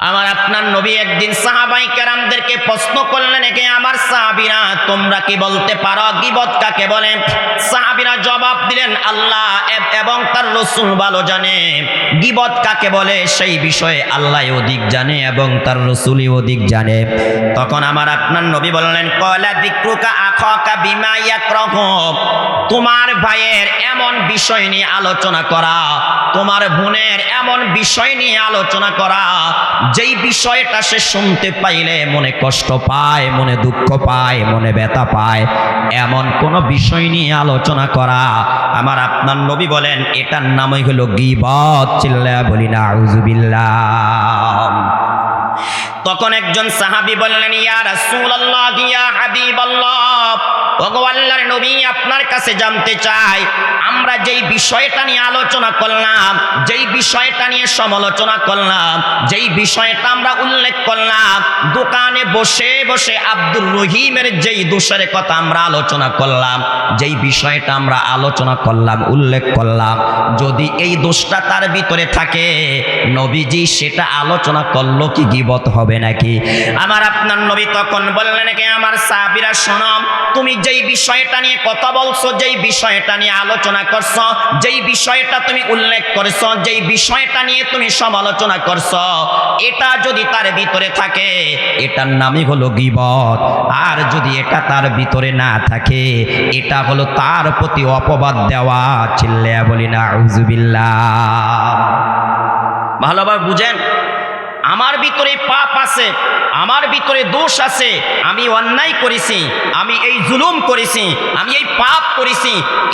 আমার আপনার নবী একদিন সাহাবাই কেরামদেরকে প্রশ্ন করলেন, একে আমার সাহাবিরা, তোমরা কি বলতে পারো? গিবত কাকে বলে? সাহাবিরা জবাব দিলেন, আল্লাহ এবং তার রসুল ভালো জানে। গিবত কাকে বলে? সেই বিষয়ে আল্লাহ অধিক জানে এবং তার রসুলই অধিক জানে। তখন আমার আপনার নবী বললেন, কয়লা দিক্রুকা আখকা বিমা ইয়াকরাহ তোমার ভাইয়ের এমন বিষয় নিয়ে আলোচনা করা, তোমার বোনের এমন বিষয় নিয়ে আলোচনা করা যেই বিষয়টা সে শুনতে পাইলে মনে কষ্ট পায়, মনে দুঃখ পায়, মনে ব্যথা পায়, এমন কোন বিষয় নিয়ে আলোচনা করা। আমার আপনার নবী বলেন, এটার নামই হলো গিবত চিল্লা বলি না আউজুবিল্লাহ তখন একজন সাহাবী বললেন, ইয়া রাসূলুল্লাহ, ইয়া হাবিবাল্লাহ, ওগো আল্লাহর নবী, আপনার কাছে জানতে চাই, আমরা যেই বিষয়টা নিয়ে আলোচনা করলাম, যেই বিষয়টা নিয়ে সমালোচনা করলাম, যেই বিষয়টা আমরা উল্লেখ করলাম, দোকানে বসে বসে আব্দুর রহিমের যেই দোষের কথা আমরা আলোচনা করলাম, যেই বিষয়টা আমরা আলোচনা করলাম, উল্লেখ করলাম, যদি এই দোষটা তার ভিতরে থাকে, নবীজি সেটা আলোচনা করল কি গিবত হবে? নাকি? আমার আপনার নবী তখন বললেন কি আমার সাহাবীরা, শোনো, তুমি যেই বিষয়টা নিয়ে কথা বলছো, যেই বিষয়টা নিয়ে আলোচনা করছ, যেই বিষয়টা তুমি উল্লেখ করছ, যেই বিষয়টা নিয়ে তুমি সমালোচনা করছ, এটা যদি তার ভিতরে থাকে, এটার নামই হলো গিবত। আর যদি এটা তার ভিতরে না থাকে, এটা হলো তার প্রতি অপবাদ দেওয়া চিল্লে বলি না আউজুবিল্লাহ ভালোভাবে বুঝেন? আমার ভিতরে পাপ আছে, আমার ভিতরে দোষ আছে, আমি অন্যায় করেছি, আমি এই জুলুম করেছি, আমি এই পাপ করেছি,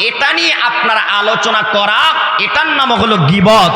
এটা নিয়ে আপনারা আলোচনা করা এটার নাম হলো গিবত।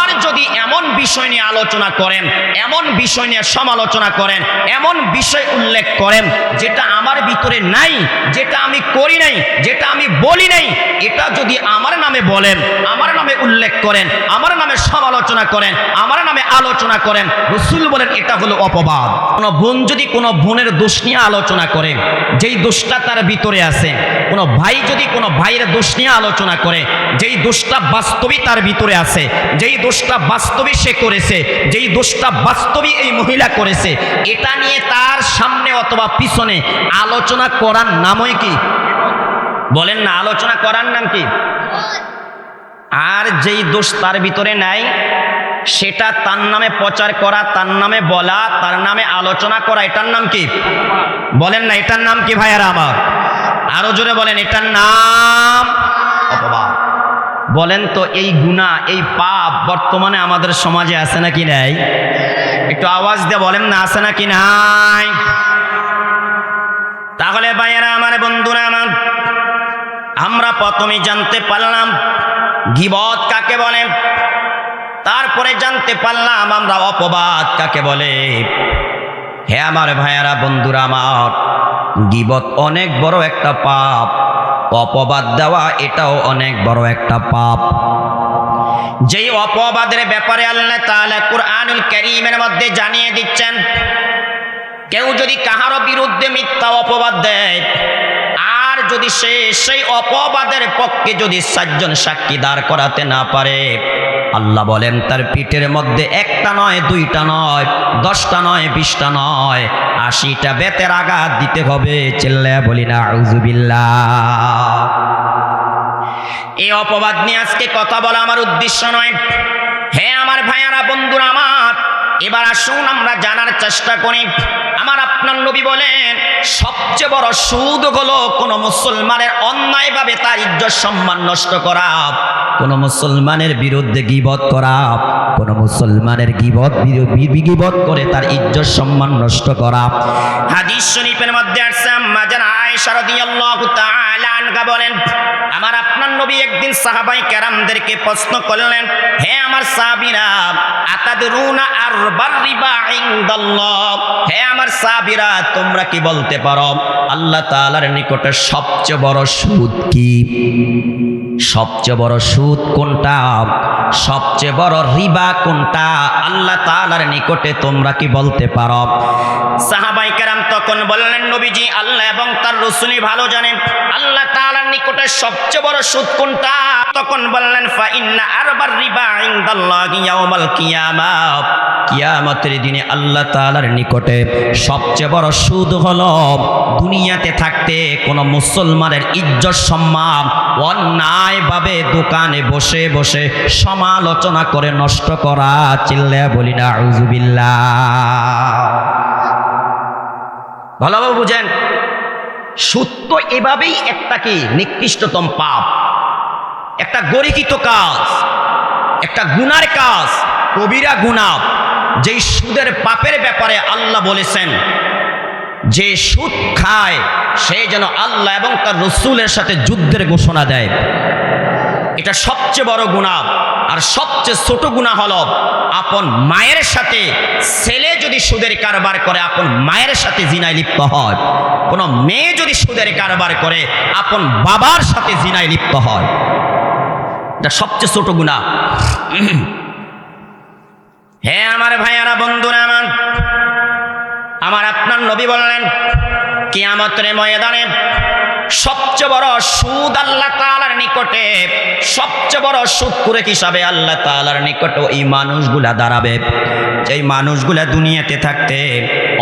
আর যদি এমন বিষয় নিয়ে আলোচনা করেন, এমন বিষয় নিয়ে সমালোচনা করেন, এমন বিষয় উল্লেখ করেন, যেটা আমার ভিতরে নাই, যেটা আমি করি নাই, যেটা আমি বলি নাই, এটা যদি আমার নামে বলেন, আমার নামে উল্লেখ করেন, আমার নামে সমালোচনা করেন, আমার নামে আলোচনা করেন, রসুল বলেন এটা হলো অপবাদ। কোনো বোন যদি কোনো বোনের দোষ নিয়ে আলোচনা করে, যেই দোষটা তার ভিতরে আছে, কোনো ভাই যদি কোনো ভাইয়ের দোষ নিয়ে আলোচনা করে, যেই দোষটা বাস্তবই তার ভিতরে আছে। যেই দোষটা বাস্তবই সে করেছে, যেই দোষটা বাস্তবই এই মহিলা করেছে, এটা নিয়ে তার সামনে অথবা পিছনে আলোচনা করার নামই কি? বলেন না, আলোচনা করার নাম কি? আর যেই দোষ তার ভিতরে নাই, সেটা তার নামে প্রচার করা, তার নামে বলা, তার নামে আলোচনা করা, এটার নাম কি? বলেন না, এটার নাম কি ভাইয়ারা আমার? আরও জোরে বলেন, এটার নাম অপবাদ। বলেন তো, এই গুণা, এই পাপ বর্তমানে আমাদের সমাজে আছে নাকি নাই? একটু আওয়াজ দিয়ে বলেন না, আছে নাকি নাই? তাহলে ভাইয়েরা, আমার বন্ধুরা, আমার, আমরা প্রথমে জানতে পারলাম, গিবত কাকে বলে? তারপরে জানতে পারলাম, আমরা অপবাদ কাকে বলে? হে আমার ভাইয়ারা, বন্ধুরা আমার, গিবত অনেক বড় একটা পাপ। অপবাদ দেওয়া এটাও অনেক বড় একটা পাপ। যেই অপবাদের ব্যাপারে আল্লাহ তাআলা কুরআনুল কারীমের মধ্যে জানিয়ে দিচ্ছেন, কেউ যদি কাহারও বিরুদ্ধে মিথ্যা অপবাদ দেয়, আর যদি সে সেই অপবাদের পক্ষে যদি সাতজন সাক্ষী দাঁড় করাতে না পারে আল্লাহ বলেন, তার পিঠের মধ্যে একটা নয়, দুইটা নয়, দশটা নয়, বিশটা নয়, আশিটা বেতের আঘাত দিতে হবে। চিল্লা বলি না রুজুবিল্লা এই অপবাদ নিয়ে আজকে কথা বলা আমার উদ্দেশ্য নয়। এবার আসুন আমরা জানার চেষ্টা করি। আমার আপনার নবী বলেন, সবচেয়ে বড় সুদ হলো কোনো মুসলমানের অন্যায়ভাবে তার ইজ্জত সম্মান নষ্ট করা, কোনো মুসলমানের বিরুদ্ধে গিবত করা, কোনো মুসলমানের গিবত করে তার ইজ্জত সম্মান নষ্ট করা। হাদিস শরীফের মধ্যে আসছে, আম্মা আমার আপনার নবী একদিন সাহাবাই কেরামদেরকে প্রশ্ন করলেন, হে আমার সাহাবীরা ইনদাল্লাহ? হে আমার সাহাবীরা, তোমরা কি বলতে পারো? আল্লাহ তাআলার নিকটে সবচেয়ে বড় সুদ কি? সবচেয়ে বড় সুদ কোনটা? সবচেয়ে বড় রিবা কোনটা? আল্লাহ তালার নিকটে তোমরা কি বলতে পারো? সাহাবাই কেরাম তখন বললেন, নবীজি, আল্লাহ এবং তার রসুলি ভালো জানেন। আল্লাহ তালার নিকটে সবচেয়ে বড় সুদ কোনটা? তখন বললেন, ফাইন্না আরবার রিবা ইন্দাল্লাহ ইয়াউমাল কিয়ামা কিয়ামতের দিনে আল্লাহ তাআলার নিকটে সবচেয়ে বড় সুদ হলো দুনিয়াতে থাকতে কোনো মুসলমানের ইজ্জত সম্মান অন্যায়ভাবে দোকানে বসে বসে সমালোচনা করে নষ্ট করা চিল্লা বলি না আউজুবিল্লাহ ভালোভাবে বুঝেন, সুদ তো এভাবেই একটা কি নিকৃষ্টতম পাপ, একটা গরিকিত কাজ, একটা গুনার কাজ, কবিরা গুণা যেই সুদের পাপের ব্যাপারে আল্লাহ বলেছেন, যে সুদ খায়, সে যেন আল্লাহ এবং তার রসুলের সাথে যুদ্ধের ঘোষণা দেয়। এটা সবচেয়ে বড় গুণা। আর সবচেয়ে ছোট গুণা হল, আপন মায়ের সাথে ছেলে যদি সুদের কারবার করে, আপন মায়ের সাথে জিনায় লিপ্ত হয়। কোনো মেয়ে যদি সুদের কারবার করে, আপন বাবার সাথে জিনায় লিপ্ত হয়। এটা সবচেয়ে ছোট গুণা। হ্যাঁ আমার ভাইয়ারা, বন্ধুরা আমার আমার আপনার নবী বললেন, কিয়ামতের ময়দানে সবচেয়ে বড় সুদ আল্লাহ তাআলার নিকটে, সবচেয়ে বড় সুদ করে হিসাবে আল্লাহ তাআলার নিকটে এই মানুষগুলা দাঁড়াবে। এই মানুষগুলা দুনিয়াতে থাকতে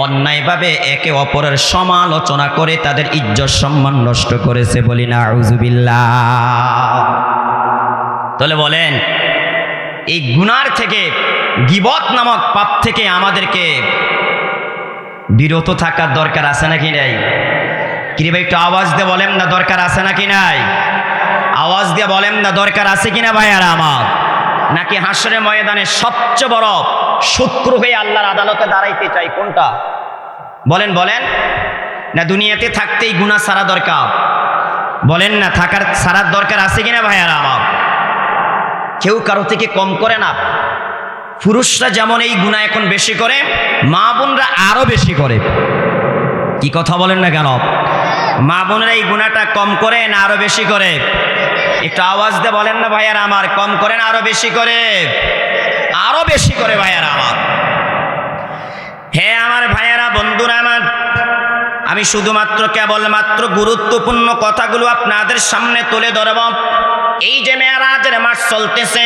অন্যায়ভাবে একে অপরের সমালোচনা করে তাদের ইজ্জত সম্মান নষ্ট করেছে বলি না আউজুবিল্লাহ তাহলে বলেন, এই গুনার থেকে গিবত নামক পাপ থেকে আমাদেরকে বিরত থাকার দরকার আছে নাকি নাই? কিরে ভাই, একটু আওয়াজ দিয়ে বলেন না দরকার আছে নাকি নাই? আওয়াজ দিয়ে বলেন না দরকার আছে কিনা আর আমার? নাকি হাসরে ময়দানে সবচেয়ে বড় শত্রু হয়ে আল্লাহর আদালতে দাঁড়াইতে চাই কোনটা? বলেন বলেন। না, দুনিয়াতে থাকতেই গুণা সারা দরকার। বলেন না, থাকার সারার দরকার আছে কিনা আর আমার? কেউ কারও থেকে কম করে না। পুরুষরা যেমন এই গুণা এখন বেশি করে, মা বোনরা আরও বেশি করে। কি কথা বলেন না কেন? মা বোনেরা এই গুণাটা কম করে না আরও বেশি করে? একটু আওয়াজ দিয়ে বলেন না ভাইয়ার আমার, কম করে না আরও বেশি করে? আরও বেশি করে ভাইয়ার আমার। হে আমার ভাইয়ারা, বন্ধুরা আমার, আমি শুধুমাত্র কেবলমাত্র গুরুত্বপূর্ণ কথাগুলো আপনাদের সামনে তুলে ধরব। এই যে মেয়ারাজের মাস চলতেছে